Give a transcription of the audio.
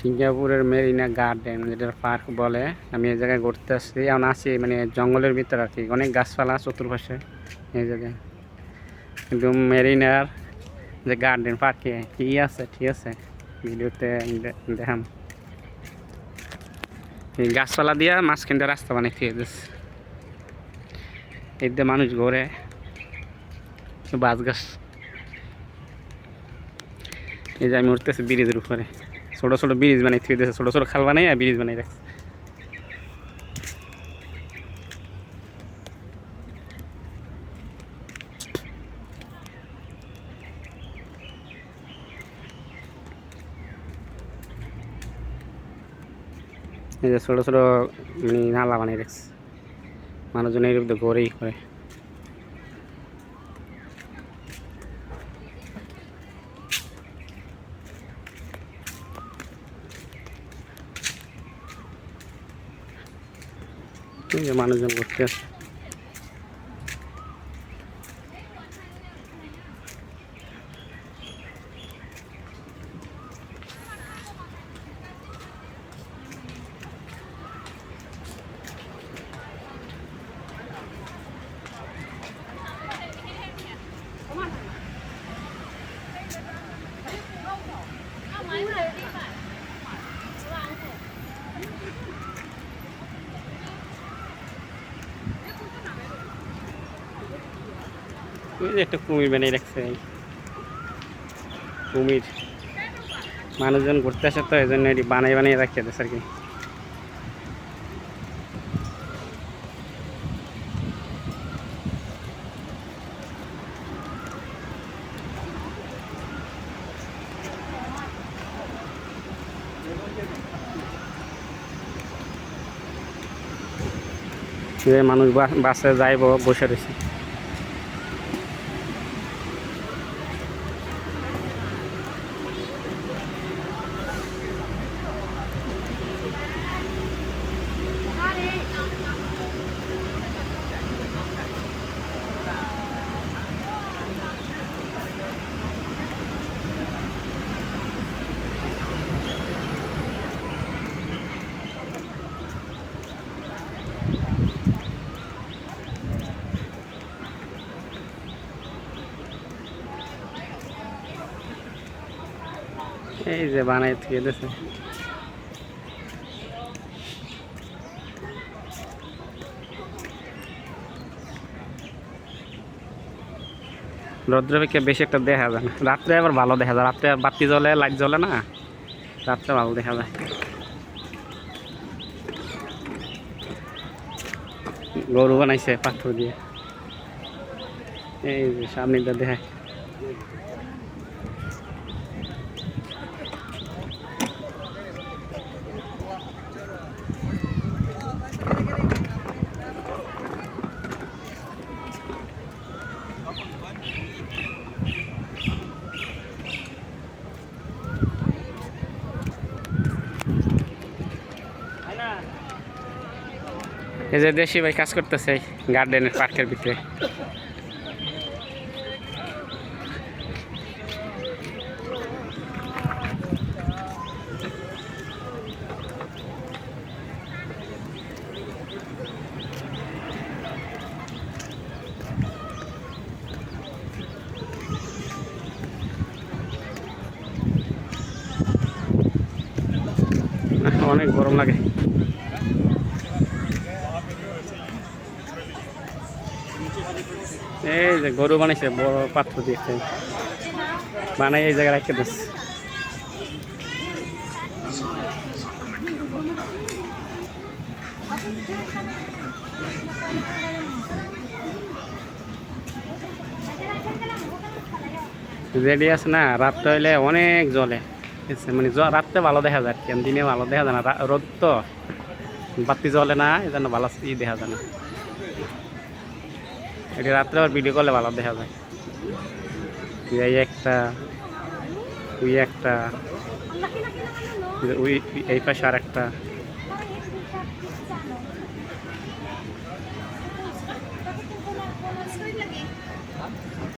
সিঙ্গাপুরের মেরিনা গার্ডেন যেটা পার্ক বলে। আমি এই জায়গায় ঘুরতে আসছি। এখন আছি মানে জঙ্গলের ভিতরে আর কি। অনেক গাছপালা চতুর্পাশে এই জায়গায়। কিন্তু মেরিনার যে গার্ডেন পার্কে কি আছে? ঠিক আছে। ভিডিওতে দেখাম। এই গাছপালা দিয়া মাঝখানটা রাস্তা বানিয়ে দিয়ে দিচ্ছে দিয়ে মানুষ ঘোরে বাস গাছ। এই যে আমি উঠতেছি ব্রিজের উপরে। ছোটো ছোটো ব্রিজ বানাই থুয়ে দিয়েছে ছোটো ছোটো খাল বানাই আর ব্রিজ বানাই রাখছে। এই যে ছোটো ছোটো মানে নালা বানাই রাখছে। মানুষজন এর মধ্যে ঘরেই করে। যে মানুষজন ঘুরতে আসে একটা কুমির বানিয়ে রাখছে কুমির। মানুষজন ঘুরতে আসে তো এই জন্য এটি বানাই বানিয়ে রাখিয়ে আর কি। মানুষ বাসে যাইব, বসে রয়েছে। এই যে বানাই থুয়ে দিয়েছে রৌদ্রবেকে বেশি একটা দেখা যায় না। রাত্রে আবার ভালো দেখা যায়। রাত্রে বাতি জ্বলে, লাইট জ্বলে না? রাত্রে ভালো দেখা যায়। গরু বানাইছে পাথর দিয়ে। এই যে সামনেটা এই যে দেশি ভাই কাজ করতেছে গার্ডেনের পার্কের ভিতরে। অনেক গরম লাগে। এই যে গরু বানাইছে, বড় পাত্র দিয়েছে। বানাই এই জায়গায় রেখে দিচ্ছে রেডি আছে না? রাত্রে হইলে অনেক জলে। মানে রাত্রে ভালো দেখা যায় আর কি। দিনে ভালো দেখা যায় না। রোদ তো বাতি জ্বলে না এই জন্য ভালো ই দেখা যায় না। এটি রাত্রে আবার ভিডিও করলে ভালো দেখা যায় এই একটা ওই একটা ওই এই পাশে আর একটা